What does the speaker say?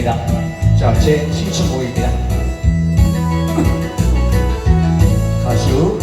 있습니다. 자, 제 신청곡입니다. 가수